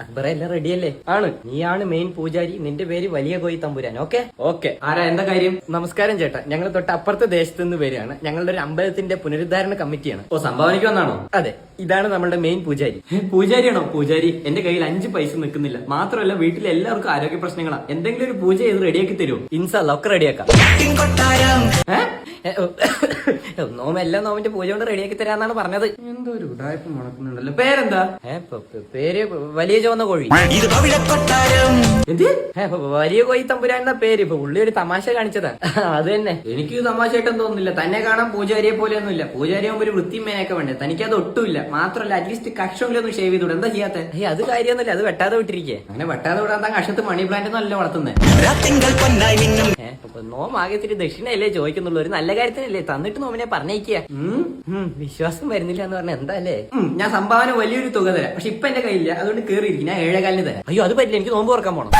അക്ബറെ എല്ലാം റെഡിയല്ലേ? ആണ്. നീയാണ് മെയിൻ പൂജാരി. നിന്റെ പേര് വലിയ കോയി തമ്പുരാൻ. ഓക്കെ? ഓക്കെ. ആരാ? എന്താ കാര്യം? നമസ്കാരം ചേട്ടാ. ഞങ്ങൾ തൊട്ട് അപ്പുറത്തെ ദേശത്ത് നിന്ന് വരികയാണ്. ഞങ്ങളുടെ ഒരു അമ്പലത്തിന്റെ പുനരുദ്ധാരണ കമ്മിറ്റിയാണ്. ഓ സംഭാവനയ്ക്ക് വന്നാണോ? അതെ. ഇതാണ് നമ്മുടെ മെയിൻ പൂജാരി. പൂജാരിയാണോ? പൂജാരി എന്റെ കയ്യിൽ അഞ്ച് പൈസ നിൽക്കുന്നില്ല. മാത്രമല്ല വീട്ടിൽ എല്ലാവർക്കും ആരോഗ്യ പ്രശ്നങ്ങളാ. എന്തെങ്കിലും ഒരു പൂജ ചെയ്ത് റെഡിയാക്കി തരുമോ ഇൻസല്ല ഒക്കെ റെഡിയാക്കാം. നോമ എല്ലാം നോമിന്റെ പൂജ കൊണ്ട് റെഡിയാക്കി തരാന്നാണ് പറഞ്ഞത്. എന്തോ ഒരു ഉടായ്പ മുടക്കുന്നുണ്ടല്ലോ. പേരെന്താ? പേര് വലിയ ചുവന്ന കോഴി. എന്ത്? വലിയ കോയി തമ്പുരാൻ എന്ന പേര്. ഇപ്പൊ പുള്ളി ഒരു തമാശ കാണിച്ചതാ. അത് തന്നെ. എനിക്ക് തമാശയായിട്ടൊന്നും തോന്നുന്നില്ല തന്നെ കാണാൻ പൂജാരിയെ പോലെയൊന്നുമില്ല. പൂജാരിയാകുമ്പോ ഒരു വൃത്തിമേനൊക്കെ വേണ്ടേ? തനിക്ക് അത് ഒട്ടുമില്ല. മാത്രമല്ല അറ്റ്ലീസ്റ്റ് കക്ഷമെങ്കിലും ഒന്ന് ഷേവ് ചെയ്തൂടെ. എന്താ ചെയ്യാത്ത? ഏയ് അത് കാര്യമൊന്നുമില്ല. അത് വെട്ടാതെ വിട്ടിരിക്കേ. അങ്ങനെ വെട്ടാതെ വിടാൻ താൻ കഷത്ത് മണി പ്ലാന്റ് നല്ല വളർത്തുന്നത് അപ്പൊ നോം ആകെ ഇത്തിരി ദക്ഷിണയല്ലേ ചോദിക്കുന്നുള്ളൂ. ഒരു നല്ല കാര്യത്തിനല്ലേ തന്നിട്ട് നോമിനെ പറഞ്ഞേക്കുക വിശ്വാസം വരുന്നില്ല എന്ന് പറഞ്ഞ എന്താ അല്ലേ? ഞാൻ സംഭാവന വലിയൊരു തുക തരാം. പക്ഷെ ഇപ്പൊ എന്റെ കയ്യില്ല അതുകൊണ്ട് കേറിയിരിക്കും. ഞാൻ ഏഴേകാലിന് തരാം. അയ്യോ അത് പറ്റില്ല. എനിക്ക് നോമ്പ് തുറക്കാൻ പോണം.